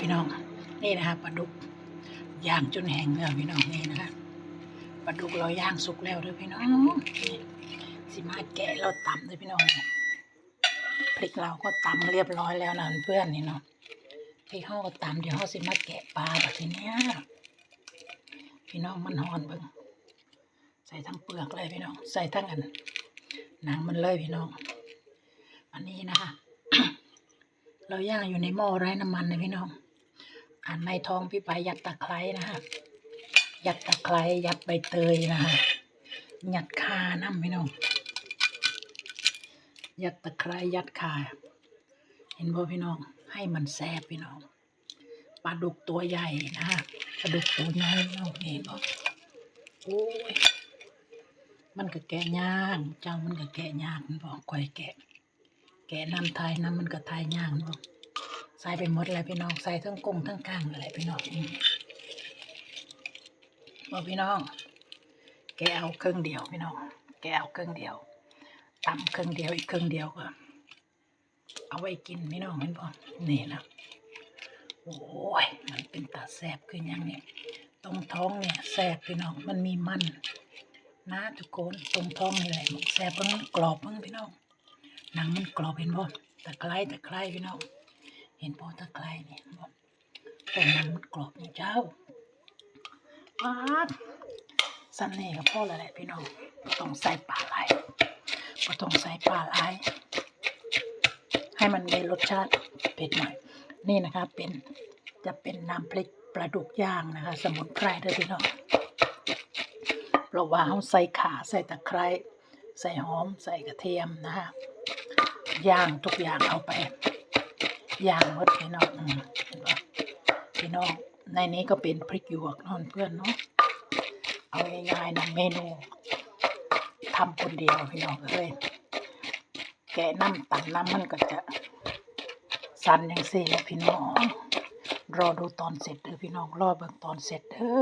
พี่น้อง นี่นะคะปลาดุกย่างจนแห้งแล้วพี่น้องนี่นะคะปลาดุกเราย่างสุกแล้วเด้วยพี่น้องนี่สิมาแกะเราตำเลยพี่น้องพริกเราก็ตำเรียบร้อยแล้วนะเพื่อนนี่เนาะพริกห่อก็ตำเดี๋ยวห่อสิมาแกะปลาแบบทีเนี้ยพี่น้องมันหอนเบิ่งใส่ทั้งเปลือกเลยพี่น้อง ใส่ทั้งอันหนังมันเลยพี่น้อง อันนี้นะคะ เราย่างอยู่ในหม้อไร้น้ำมันนะพี่น้อง อันในท้องพี่ไปยัดตะไคร้นะคะ ยัดตะไคร้ยัดใบเตยนะคะยัดคาน้ำพี่น้อง ยัดตะไคร้ยัดคาเห็นบ่พี่น้อง ให้มันแซ่บพี่น้อง ปลาดุกตัวใหญ่นะคะปลาดุกตัวใหญ่พี่น้องเห็นบ่โอ้ย มันก็แกะยากเจ้ามันก็แกะยากมันบอกคอยแกะ แกะน้ำไทยน้ำมันก็ไทยยางเนาะ ใส่ไปหมดเลยพี่น้องใส่ทั้งกุ้งทั้งกลางอะไรพี่น้องบอกพี่น้อง แกเอาครึ่งเดียวพี่น้อง แกเอาครึ่งเดียวตำครึ่งเดียวอีกครึ่งเดียวก็เอาไว้กินพี่น้องเห็นบ่นี่นะโอ้ยมันเป็นตาแสบคือยังเนี่ยตรงท้องเนี่ยแสบพี่น้องมันมีมันนะทุกคนตรงท้องนี่แหละมันแสบเพิ่งกรอบเพิ่งพี่น้องหนังมันกรอบเห็นบ่ตะไคร้ตะไคร้พี่น้อง เห็นบ่ตะไคร้เนี่ยเห็นบ่ตรงหนังมันกรอบนี่เจ้าอาดสันนี่ก็พอแล้วแหละพี่น้องต้องใส่ปลาไหลบ่ต้องใส่ปลาไหลให้มันมีรสชาติเผ็ดหน่อย นี่นะคะเป็นจะเป็นน้ำพริกปลาดุกย่างนะคะ สมุนไพรเด้อพี่น้องเพราะว่าเขาใส่ข่าใส่ตะไคร้ใส่หอมใส่กระเทียมนะคะย่างทุกอย่างเอาไป ย่างหมดพี่น้องเห็นปะพี่น้อง ในนี้ก็เป็นพริกหยวกนอนเพื่อนเนาะ เอาง่ายๆนะเมนูทำคนเดียวพี่น้องเอ้ยแกะน้ำตันน้ำมันก็จะสั่นอย่างสี่แหละพี่น้อง รอดูตอนเสร็จเด้อพี่น้อง รอเบิ่งตอนเสร็จเด้อ